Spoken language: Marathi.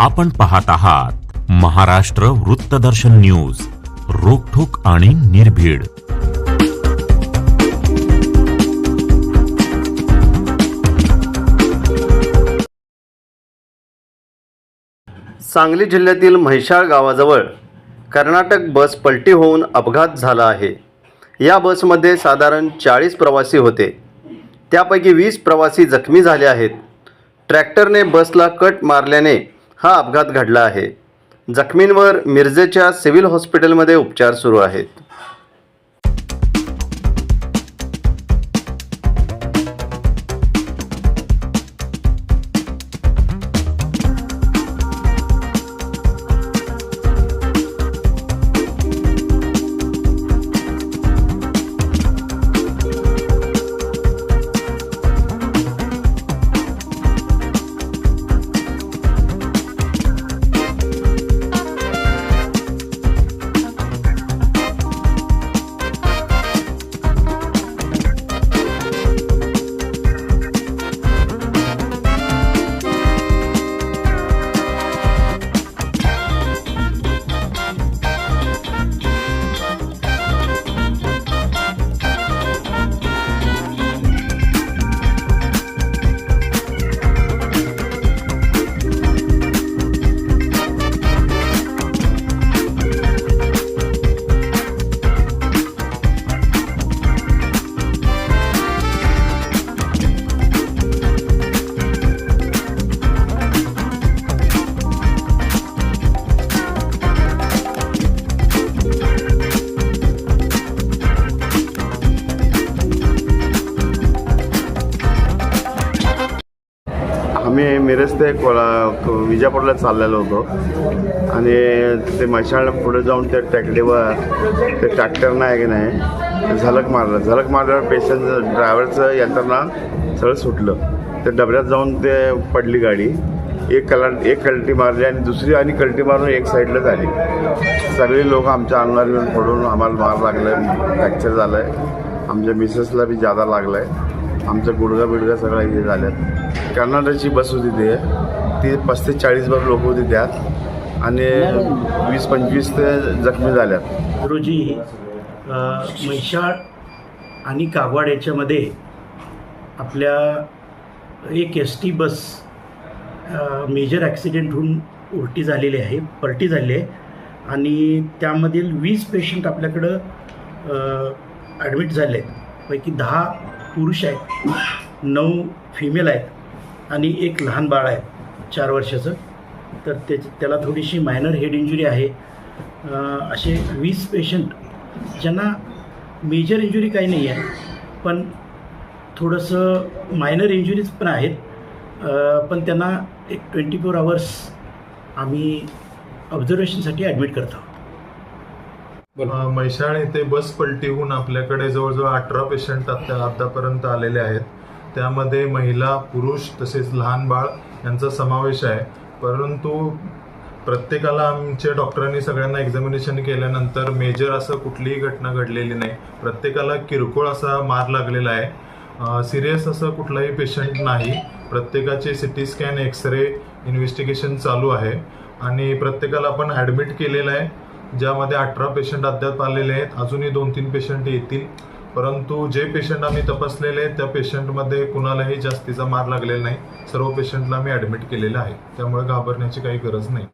आपण पाहत आहात महाराष्ट्र वृत्तदर्शन न्यूज रोखोक आणि निर्भीड. सांगली जिल्ह्यातील म्हैसाळ गावाजवळ कर्नाटक बस पलटी होऊन अपघात झाला आहे. या बसमध्ये साधारण चाळीस प्रवासी होते. त्यापैकी वीस प्रवासी जखमी झाले आहेत. ट्रॅक्टरने बसला कट मारल्याने हा अपघात घडला आहे. जखमींवर मिरजेच्या सिव्हिल हॉस्पिटलमध्ये उपचार सुरू आहेत. आम्ही मिरज ते कोला विजापूरला चाललेलो होतो. आणि ते मशाळ पुढे जाऊन त्या टॅकडीवर ते ट्रॅक्टर नाही की नाही झलक मारलं. झलक मारल्यावर पेशंट ड्रायव्हरचं यंत्रणा सगळं सुटलं. त्या डबऱ्यात जाऊन ते पडली गाडी. एक कला एक कलटी मारली आणि दुसरी आणि कलटी मारून एक साईडला झाली. सगळे लोक आमच्या अंगावर येऊन पडून आम्हाला मार लागलं आहे फ्रॅक्चर झालं आहे आमच्या मिसेसला बी जादा लागला आहे आमचं गुडगा बिडगा सगळा इथे झाल्यात. कर्नाटकची बस होती ते. ती पस्तीस चाळीस भर लोक होती त्यात. आणि वीस पंचवीस ते जखमी झाल्यात. रोजी अ, म्हैसाळ आणि कागवाड याच्यामध्ये आपल्या एक S T bus major accident होऊन उलटी झालेली आहे पलटी झाली आहे. आणि त्यामधील वीस पेशंट आपल्याकडं ॲडमिट झाले आहेत पैकी दहा पुरुष आहेत नऊ फिमेल आहेत आणि एक लहान बाळ आहे चार वर्षाचं. तर त्याची त्याला थोडीशी मायनर हेड इंजुरी आहे. असे वीस पेशंट ज्यांना मेजर इंजुरी काही नाही आहे पण थोडंसं मायनर इंजुरीज पण आहेत. पण त्यांना एक ट्वेंटी फोर आवर्स आम्ही ऑब्झर्वेशनसाठी ॲडमिट करतो. म्हैसाळ येथे बस पलटी होऊन आपल्याकडे जवळजवळ अठरा पेशंट आता आतापर्यंत आलेले आहेत. त्यामध्ये महिला पुरुष तसेच लहान बाळ यांचा समावेश आहे. परंतु प्रत्येकाला आमच्या डॉक्टरांनी सगळ्यांना एक्झामिनेशन केल्यानंतर मेजर असं कुठलीही घटना घडलेली नाही. प्रत्येकाला किरकोळ असा मार लागलेला आहे. सिरियस असं कुठलाही पेशंट नाही. प्रत्येकाचे C T scan x-ray investigation चालू आहे. आणि प्रत्येकाला आपण ॲडमिट केलेलं आहे. ज्यामध्ये अठरा पेशंट अद्याप आलेले आहेत. अजूनही दोन तीन पेशंट येतील. परंतु जे पेशंट आम्ही तपासलेले आहेत त्या पेशंटमध्ये कुणालाही जास्तीचा मार लागलेला नाही. सर्व पेशंटला आम्ही ॲडमिट केलेलं आहे. त्यामुळे घाबरण्याची काही गरज नाही.